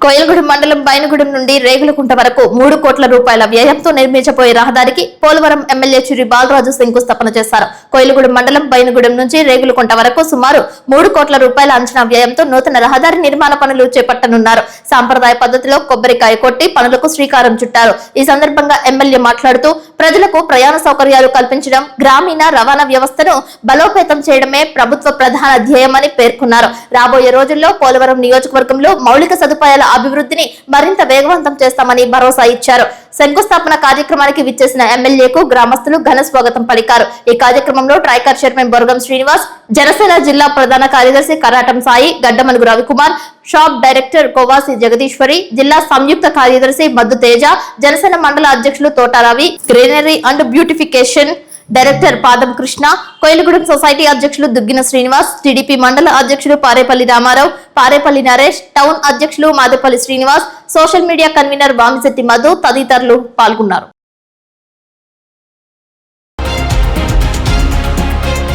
కోయలగూడెం మండలం బైనగూడెం నుండి రేగులకుంట వరకు మూడు కోట్ల రూపాయల వ్యయంతో నిర్మించబోయే రహదారికి పోలవరం ఎమ్మెల్యే చిరి బాలరాజు శంకుస్థాపన చేశారు. కోయలగూడెం మండలం బైనగూడెం నుంచి రేగులకుంట వరకు సుమారు మూడు కోట్ల రూపాయల అంచనా వ్యయంతో నూతన రహదారి నిర్మాణ పనులు చేపట్టనున్నారు. సాంప్రదాయ పద్ధతిలో కొబ్బరికాయ కొట్టి పనులకు శ్రీకారం చుట్టారు. ఈ సందర్భంగా ఎమ్మెల్యే మాట్లాడుతూ ప్రజలకు ప్రయాణ సౌకర్యాలు కల్పించడం గ్రామీణ రవాణా వ్యవస్థను బలోపేతం చేయడమే ప్రభుత్వ ప్రధాన ధ్యేయమని పేర్కొన్నారు. రాబోయే రోజుల్లో పోలవరం నియోజకవర్గంలో మౌలిక సదుపాయాల అభివృద్ధిని మరింత వేగవంతం చేస్తామని భరోసా ఇచ్చారు. శంకుస్థాపన కార్యక్రమానికి విచ్చేసిన ఎమ్మెల్యేకు గ్రామస్తులు ఘన స్వాగతం పలికారు. ఈ కార్యక్రమంలో ట్రైకర్ చైర్మన్ బొరగం శ్రీనివాస్ జనసేన జిల్లా ప్రధాన కార్యదర్శి కరాటం సాయి గడ్డమలుగు రవికుమార్ షాప్ డైరెక్టర్ కోవాసి జగదీశ్వరి జిల్లా సంయుక్త కార్యదర్శి మద్దు తేజ జనసేన మండల అధ్యక్షులు Thotaravi greenery and beautification director Padam Krishna Koyilagudem society అధ్యక్షులు దుగ్గిన శ్రీనివాస్ టీడీపీ మండల అధ్యక్షులు పారేపల్లి రామారావు పారేపల్లి నరేష్ టౌన్ అధ్యక్షులు Madepalli Srinivas social media convener Vamisetti Madhu తదితరులు పాల్గొన్నారు.